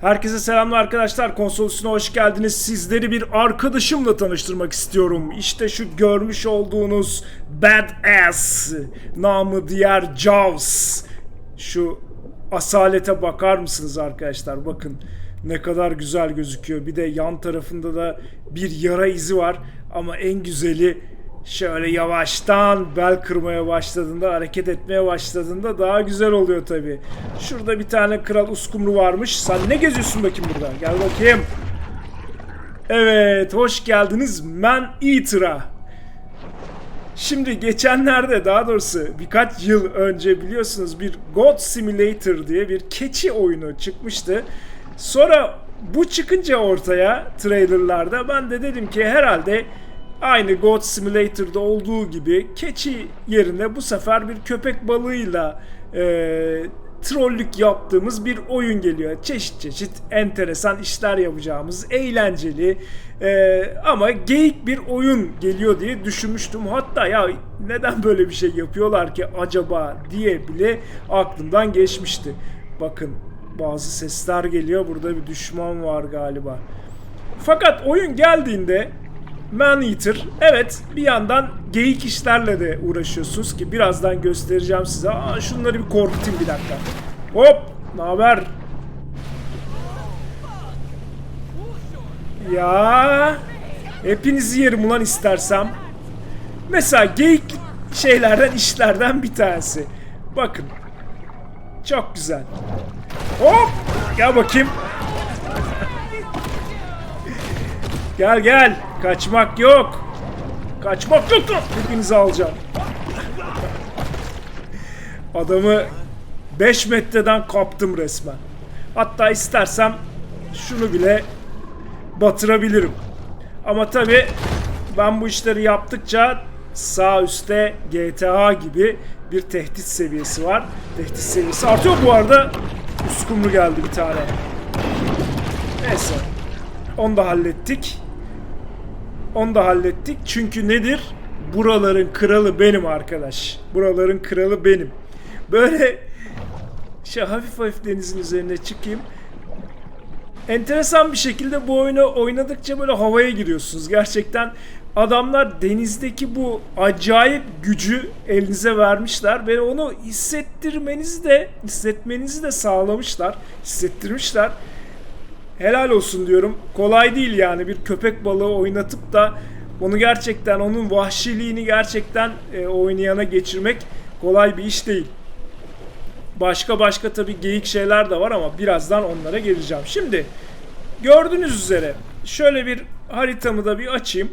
Herkese selamlar arkadaşlar. Konsol üstüne hoş geldiniz. Sizleri bir arkadaşımla tanıştırmak istiyorum. İşte şu görmüş olduğunuz Badass namı diğer Jaws. Şu asalete bakar mısınız arkadaşlar? Bakın ne kadar güzel gözüküyor. Bir de yan tarafında da bir yara izi var. Ama en güzeli şöyle yavaştan bel kırmaya başladığında, hareket etmeye başladığında daha güzel oluyor tabi. Şurada bir tane kral uskumru varmış. Sen ne geziyorsun bakayım burada? Gel bakayım. Evet, hoş geldiniz Man Eater'a. Şimdi geçenlerde daha doğrusu birkaç yıl önce biliyorsunuz bir God Simulator diye bir keçi oyunu çıkmıştı. Sonra bu çıkınca ortaya trailerlarda ben de dedim ki herhalde aynı God Simulator'da olduğu gibi keçi yerine bu sefer bir köpek balığıyla e, trollük yaptığımız bir oyun geliyor. Çeşit çeşit enteresan işler yapacağımız eğlenceli e, ama geyik bir oyun geliyor diye düşünmüştüm. Hatta ya neden böyle bir şey yapıyorlar ki acaba diye bile aklımdan geçmişti. Bakın bazı sesler geliyor. Burada bir düşman var galiba. Fakat oyun geldiğinde Man Eater evet bir yandan geyik işlerle de uğraşıyorsunuz ki birazdan göstereceğim size. Aa, şunları bir korkutayım bir dakika. Hop ne haber? Ya hepinizi yerim ulan istersem. Mesela geyik şeylerden işlerden bir tanesi. Bakın. Çok güzel. Hop! Gel bakayım. Gel gel. Kaçmak yok. Kaçmak yok lan. Hepinizi alacağım. Adamı 5 metreden kaptım resmen. Hatta istersem şunu bile batırabilirim. Ama tabi ben bu işleri yaptıkça sağ üstte GTA gibi bir tehdit seviyesi var. Tehdit seviyesi artıyor bu arada. Uskumru geldi bir tane. Neyse. Onu da hallettik. Onu da hallettik. Çünkü nedir? Buraların kralı benim arkadaş. Buraların kralı benim. Böyle şey hafif hafif denizin üzerine çıkayım. Enteresan bir şekilde bu oyunu oynadıkça böyle havaya giriyorsunuz. Gerçekten adamlar denizdeki bu acayip gücü elinize vermişler ve onu hissettirmenizi de hissetmenizi de sağlamışlar. Hissettirmişler. Helal olsun diyorum. Kolay değil yani bir köpek balığı oynatıp da onu gerçekten onun vahşiliğini gerçekten e, oynayana geçirmek kolay bir iş değil. Başka başka tabi geyik şeyler de var ama birazdan onlara geleceğim. Şimdi gördüğünüz üzere şöyle bir haritamı da bir açayım.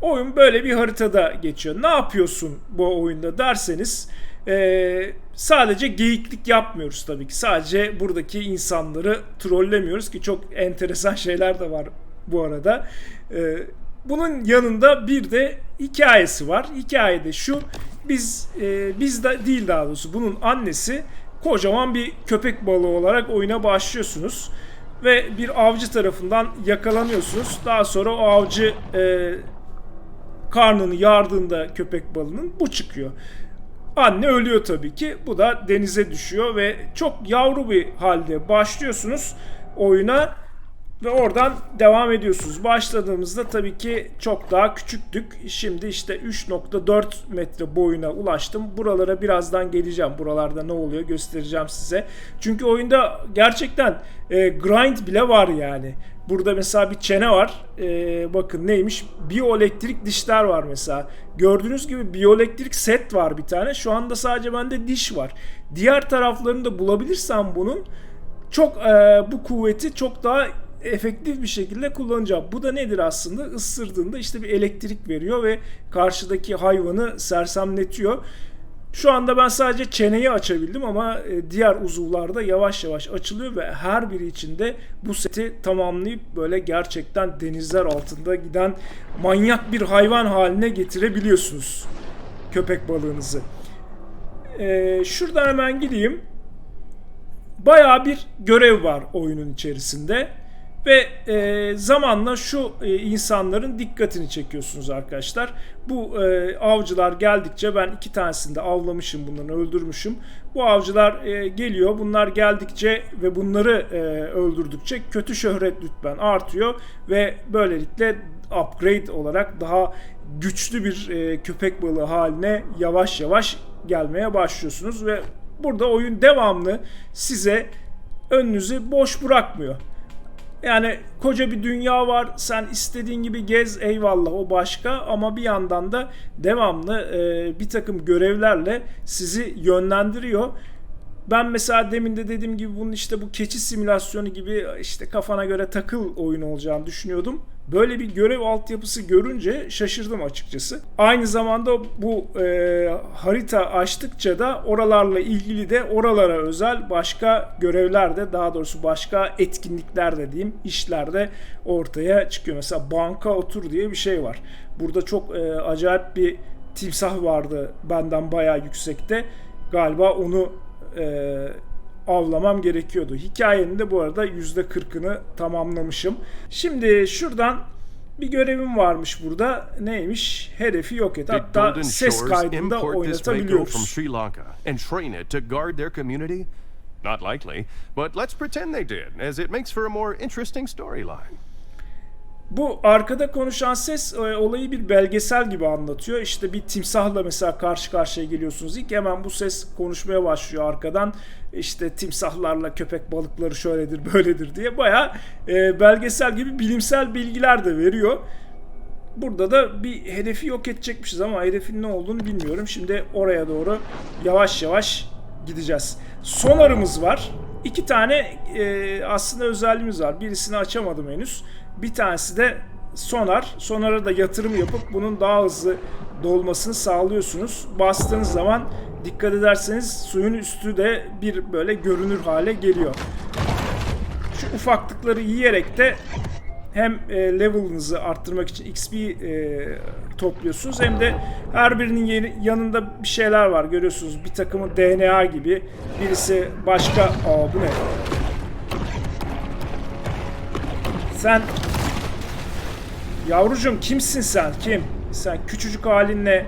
Oyun böyle bir haritada geçiyor. Ne yapıyorsun bu oyunda derseniz e, sadece geyiklik yapmıyoruz tabii ki. Sadece buradaki insanları trollemiyoruz ki çok enteresan şeyler de var bu arada. E, bunun yanında bir de hikayesi var. Hikayede şu biz e, biz de değil daha doğrusu bunun annesi kocaman bir köpek balığı olarak oyuna başlıyorsunuz ve bir avcı tarafından yakalanıyorsunuz. Daha sonra o avcı e, karnını yardığında köpek balığının bu çıkıyor. Anne ölüyor tabii ki. Bu da denize düşüyor ve çok yavru bir halde başlıyorsunuz oyuna ve oradan devam ediyorsunuz. Başladığımızda tabii ki çok daha küçüktük. Şimdi işte 3.4 metre boyuna ulaştım. Buralara birazdan geleceğim. Buralarda ne oluyor göstereceğim size. Çünkü oyunda gerçekten e, grind bile var yani. Burada mesela bir çene var. E, bakın neymiş? Biyoelektrik dişler var mesela. Gördüğünüz gibi biyoelektrik set var bir tane. Şu anda sadece bende diş var. Diğer taraflarını da bulabilirsem bunun çok e, bu kuvveti çok daha efektif bir şekilde kullanacağım. Bu da nedir aslında? Isırdığında işte bir elektrik veriyor ve karşıdaki hayvanı sersemletiyor. Şu anda ben sadece çeneyi açabildim ama e, diğer uzuvlarda yavaş yavaş açılıyor ve her biri içinde bu seti tamamlayıp böyle gerçekten denizler altında giden manyak bir hayvan haline getirebiliyorsunuz köpek balığınızı. Ee, şuradan hemen gideyim. Bayağı bir görev var oyunun içerisinde. Ve e, zamanla şu e, insanların dikkatini çekiyorsunuz arkadaşlar. Bu e, avcılar geldikçe ben iki tanesini de avlamışım bunları öldürmüşüm. Bu avcılar e, geliyor. Bunlar geldikçe ve bunları e, öldürdükçe kötü şöhret lütfen artıyor. Ve böylelikle upgrade olarak daha güçlü bir e, köpek balığı haline yavaş yavaş gelmeye başlıyorsunuz. Ve burada oyun devamlı size önünüzü boş bırakmıyor. Yani koca bir dünya var. Sen istediğin gibi gez eyvallah o başka ama bir yandan da devamlı e, bir takım görevlerle sizi yönlendiriyor. Ben mesela demin de dediğim gibi bunun işte bu keçi simülasyonu gibi işte kafana göre takıl oyun olacağını düşünüyordum. Böyle bir görev altyapısı görünce şaşırdım açıkçası. Aynı zamanda bu e, harita açtıkça da oralarla ilgili de oralara özel başka görevler de daha doğrusu başka etkinlikler de diyeyim işler de ortaya çıkıyor. Mesela banka otur diye bir şey var. Burada çok e, acayip bir timsah vardı benden bayağı yüksekte. Galiba onu e, avlamam gerekiyordu. Hikayenin de bu arada %40'ını tamamlamışım. Şimdi şuradan bir görevim varmış burada. Neymiş? Hedefi yok et. Hatta ses kaydında oynatabiliyoruz. Not likely, but let's pretend they did, as it makes for a more interesting storyline. Bu arkada konuşan ses e, olayı bir belgesel gibi anlatıyor. İşte bir timsahla mesela karşı karşıya geliyorsunuz. İlk hemen bu ses konuşmaya başlıyor arkadan. İşte timsahlarla köpek balıkları şöyledir böyledir diye baya belgesel gibi bilimsel bilgiler de veriyor. Burada da bir hedefi yok edecekmişiz ama hedefin ne olduğunu bilmiyorum. Şimdi oraya doğru yavaş yavaş gideceğiz. Sonarımız var. İki tane e, aslında özelliğimiz var. Birisini açamadım henüz. Bir tanesi de sonar. Sonara da yatırım yapıp bunun daha hızlı dolmasını sağlıyorsunuz. Bastığınız zaman dikkat ederseniz suyun üstü de bir böyle görünür hale geliyor. Şu ufaklıkları yiyerek de hem e, level'ınızı arttırmak için XP e, topluyorsunuz hem de her birinin yanında bir şeyler var görüyorsunuz. Bir takımı DNA gibi, birisi başka... Aa bu ne? Sen Yavrucuğum kimsin sen? Kim? Sen küçücük halinle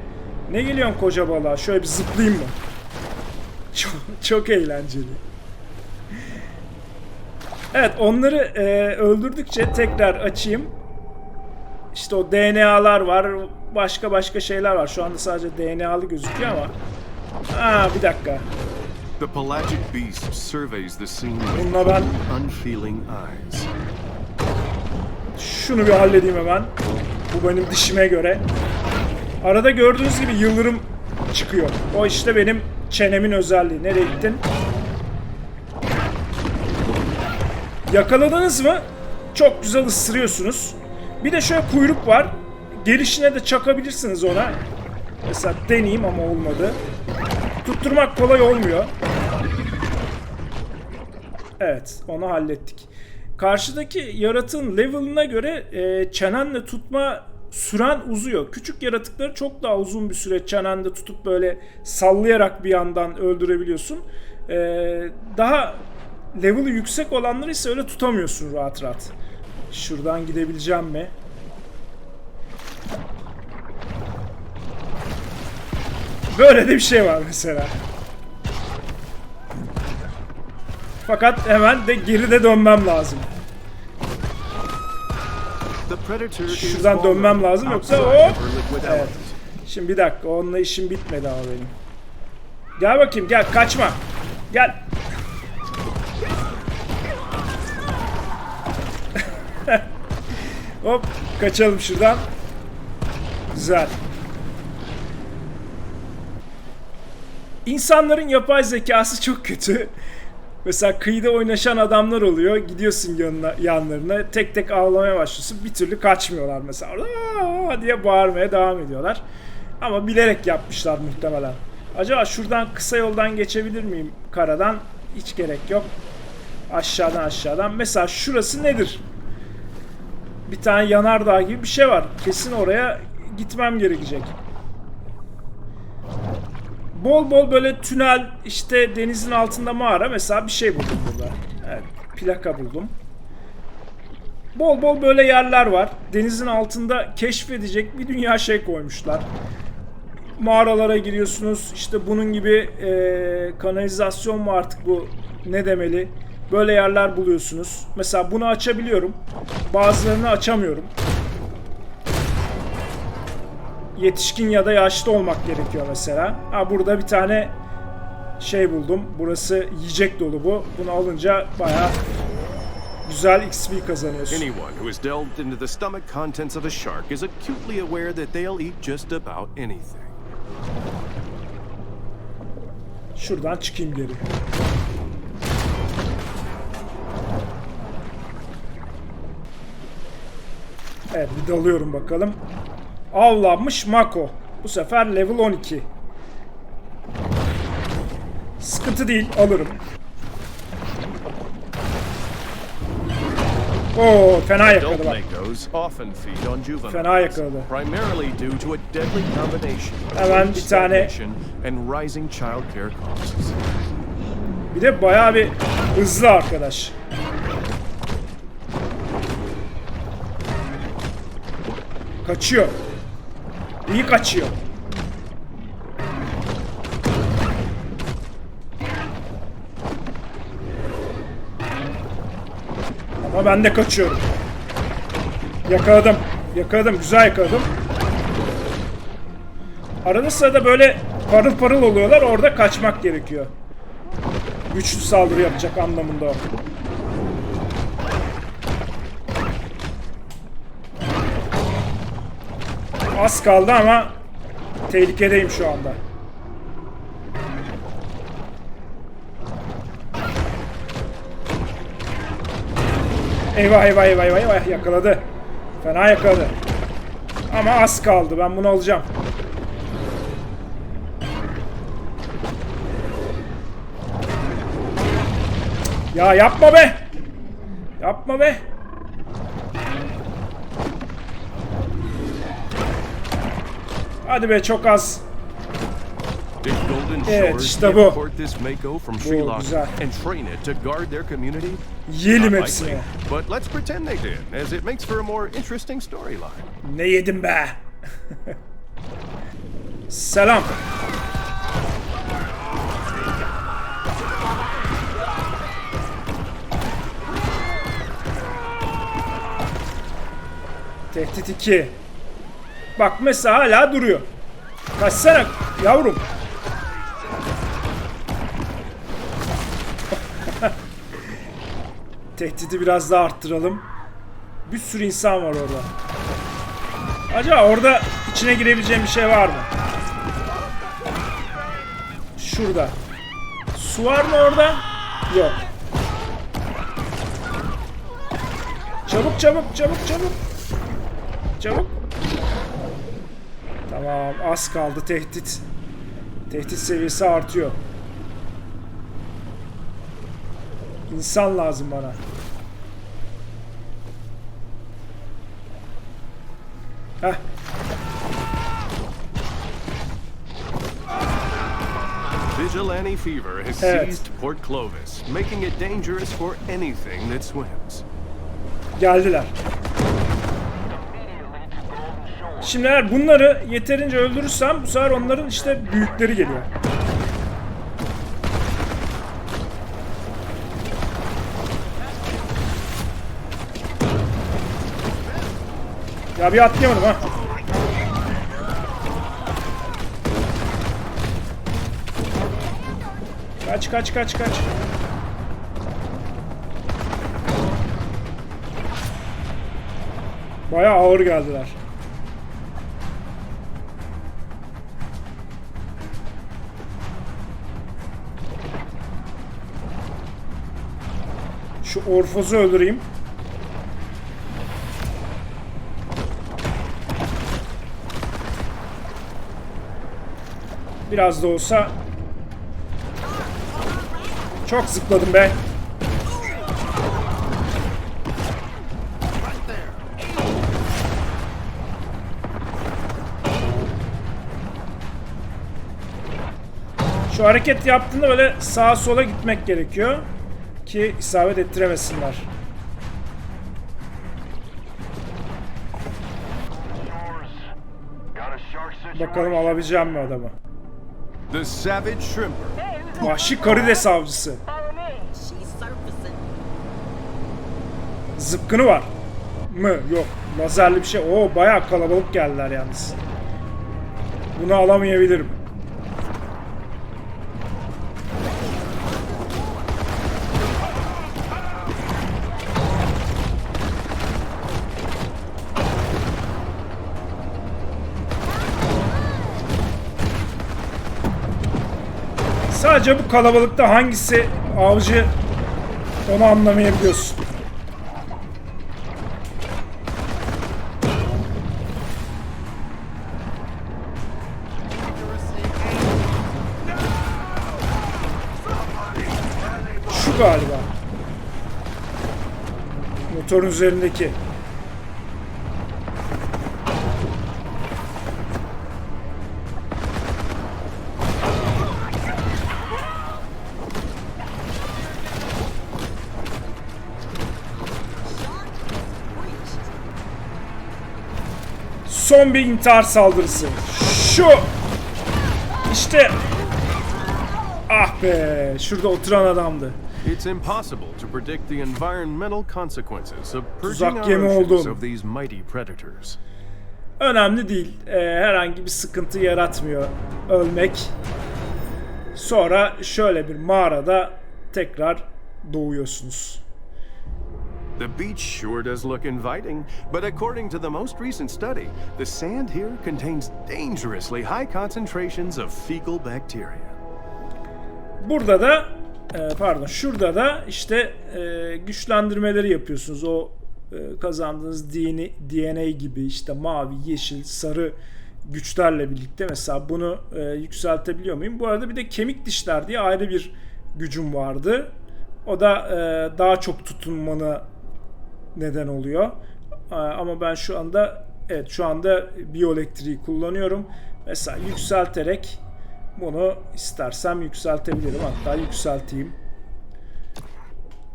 ne geliyorsun koca balığa? Şöyle bir zıplayayım mı? Çok, çok eğlenceli. Evet onları e, öldürdükçe tekrar açayım. İşte o DNA'lar var. Başka başka şeyler var. Şu anda sadece DNA'lı gözüküyor ama. Aa bir dakika. The pelagic beast surveys the scene with unfeeling eyes. Şunu bir halledeyim hemen. Bu benim dişime göre. Arada gördüğünüz gibi yıldırım çıkıyor. O işte benim çenemin özelliği. Nereye gittin? Yakaladınız mı? Çok güzel ısırıyorsunuz. Bir de şöyle kuyruk var. Gelişine de çakabilirsiniz ona. Mesela deneyeyim ama olmadı. Tutturmak kolay olmuyor. Evet, onu hallettik. Karşıdaki yaratığın level'ına göre e, çenenle tutma süren uzuyor. Küçük yaratıkları çok daha uzun bir süre çenende tutup böyle sallayarak bir yandan öldürebiliyorsun. E, daha level'ı yüksek olanları ise öyle tutamıyorsun rahat rahat. Şuradan gidebileceğim mi? Böyle de bir şey var mesela. Fakat hemen de geride dönmem lazım. Şuradan dönmem lazım yoksa hop. Evet. Şimdi bir dakika onunla işim bitmedi ama benim. Gel bakayım gel kaçma. Gel. Hop kaçalım şuradan. Güzel. İnsanların yapay zekası çok kötü. Mesela kıyıda oynaşan adamlar oluyor. Gidiyorsun yanına, yanlarına tek tek ağlamaya başlıyorsun. Bir türlü kaçmıyorlar mesela. Aa diye bağırmaya devam ediyorlar. Ama bilerek yapmışlar muhtemelen. Acaba şuradan kısa yoldan geçebilir miyim karadan? Hiç gerek yok. Aşağıdan aşağıdan. Mesela şurası nedir? Bir tane yanardağ gibi bir şey var. Kesin oraya gitmem gerekecek. Bol bol böyle tünel işte denizin altında mağara mesela bir şey buldum burada. Evet plaka buldum. Bol bol böyle yerler var. Denizin altında keşfedecek bir dünya şey koymuşlar. Mağaralara giriyorsunuz. İşte bunun gibi eee, kanalizasyon mu artık bu ne demeli? Böyle yerler buluyorsunuz. Mesela bunu açabiliyorum. Bazılarını açamıyorum. Yetişkin ya da yaşlı olmak gerekiyor mesela. Ha burada bir tane şey buldum. Burası yiyecek dolu bu. Bunu alınca bayağı güzel XP kazanıyorsun. Anyone who has delved into the stomach contents of a shark is acutely aware that they'll eat just about anything. Şuradan çıkayım geri. Evet bir dalıyorum bakalım. Avlanmış Mako. Bu sefer level 12. Sıkıntı değil alırım. Oo fena yakaladı bak. Fena yakaladı. primarily due to a deadly combination of Hemen bir tane- stagnation and rising childcare costs. Bir de bayağı bir hızlı arkadaş. Kaçıyor. İyi kaçıyor. Ama ben de kaçıyorum. Yakaladım. Yakaladım. Güzel yakaladım. Arada sırada böyle parıl parıl oluyorlar. Orada kaçmak gerekiyor güçlü saldırı yapacak anlamında o. Az kaldı ama tehlikedeyim şu anda. Eyvah eyvah eyvah eyvah eyvah yakaladı. Fena yakaladı. Ama az kaldı ben bunu alacağım. Ya yapma be. Yapma be. Hadi be çok az. Evet, işte bu. Bu güzel. Yiyelim hepsini. Ne yedim be? Selam. Tehdit 2. Bak mesela hala duruyor. Kaçsana yavrum. Tehdidi biraz daha arttıralım. Bir sürü insan var orada. Acaba orada içine girebileceğim bir şey var mı? Şurada. Su var mı orada? Yok. Çabuk çabuk çabuk çabuk. Çabuk. Tamam az kaldı tehdit. Tehdit seviyesi artıyor. İnsan lazım bana. Heh. Vigilante fever has Evet. seized Port Clovis, making it dangerous for anything that swims. Geldiler. Şimdi eğer bunları yeterince öldürürsem bu sefer onların işte büyükleri geliyor. Ya bir atlayamadım ha. Kaç kaç kaç kaç. Bayağı ağır geldiler. Şu Orfoz'u öldüreyim. Biraz da olsa çok zıpladım be. Şu hareket yaptığında böyle sağa sola gitmek gerekiyor ki isabet ettiremesinler. Bakalım alabileceğim mi adamı? The Savage Shrimper. Vahşi karides avcısı. Zıpkını var. Mı? Yok. Lazerli bir şey. Oo bayağı kalabalık geldiler yalnız. Bunu alamayabilirim. Sadece bu kalabalıkta hangisi avcı onu anlamayabiliyorsun. Şu galiba. Motorun üzerindeki. Son bir intihar saldırısı. Şu. İşte. Ah be. Şurada oturan adamdı. It's impossible to predict the environmental consequences of purging Tuzak our yemi oceans oldun. of these mighty predators. Önemli değil. Ee, herhangi bir sıkıntı yaratmıyor ölmek. Sonra şöyle bir mağarada tekrar doğuyorsunuz. The beach sure does look inviting, but according to the most recent study, the sand here contains dangerously high concentrations of fecal bacteria. Burada da e, pardon şurada da işte e, güçlendirmeleri yapıyorsunuz. O e, kazandığınız DNA, DNA gibi işte mavi, yeşil, sarı güçlerle birlikte mesela bunu e, yükseltebiliyor muyum? Bu arada bir de kemik dişler diye ayrı bir gücüm vardı. O da e, daha çok tutunmanı neden oluyor. Ama ben şu anda evet şu anda biyoelektriği kullanıyorum. Mesela yükselterek bunu istersem yükseltebilirim. Hatta yükselteyim.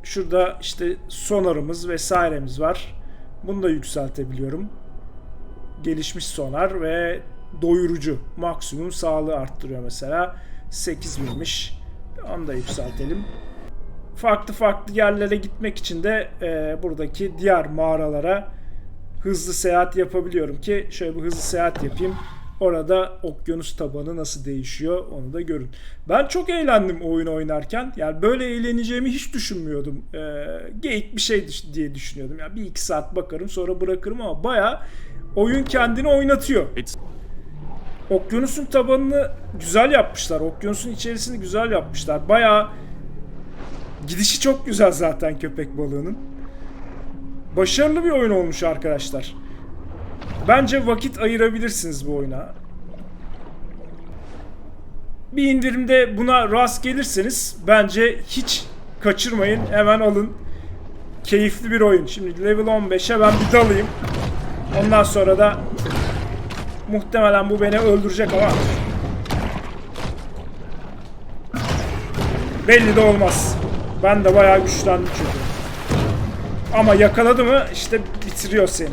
Şurada işte sonarımız vesairemiz var. Bunu da yükseltebiliyorum. Gelişmiş sonar ve doyurucu maksimum sağlığı arttırıyor mesela. 8000'miş. Onu da yükseltelim. Farklı farklı yerlere gitmek için de e, buradaki diğer mağaralara hızlı seyahat yapabiliyorum ki şöyle bir hızlı seyahat yapayım. Orada okyanus tabanı nasıl değişiyor onu da görün. Ben çok eğlendim oyun oynarken. Yani böyle eğleneceğimi hiç düşünmüyordum. Ee, geyik bir şey diye düşünüyordum. Yani bir iki saat bakarım sonra bırakırım ama baya oyun kendini oynatıyor. Okyanusun tabanını güzel yapmışlar. Okyanusun içerisini güzel yapmışlar. Baya gidişi çok güzel zaten köpek balığının. Başarılı bir oyun olmuş arkadaşlar. Bence vakit ayırabilirsiniz bu oyuna. Bir indirimde buna rast gelirseniz bence hiç kaçırmayın. Hemen alın. Keyifli bir oyun. Şimdi level 15'e ben bir dalayım. Ondan sonra da muhtemelen bu beni öldürecek ama belli de olmaz. Ben de bayağı güçlendim çünkü. Ama yakaladı mı işte bitiriyor seni.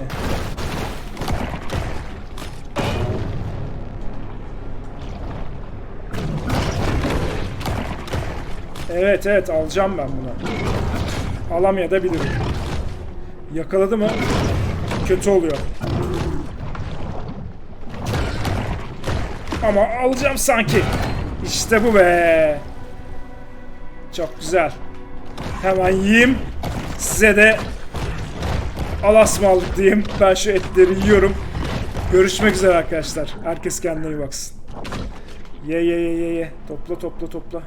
Evet evet alacağım ben bunu. Alamayabilirim. Yakaladı mı kötü oluyor. Ama alacağım sanki. İşte bu be. Çok güzel. Hemen yiyeyim. Size de alasmallık diyeyim. Ben şu etleri yiyorum. Görüşmek üzere arkadaşlar. Herkes kendine iyi baksın. Ye ye ye ye ye. Topla topla topla.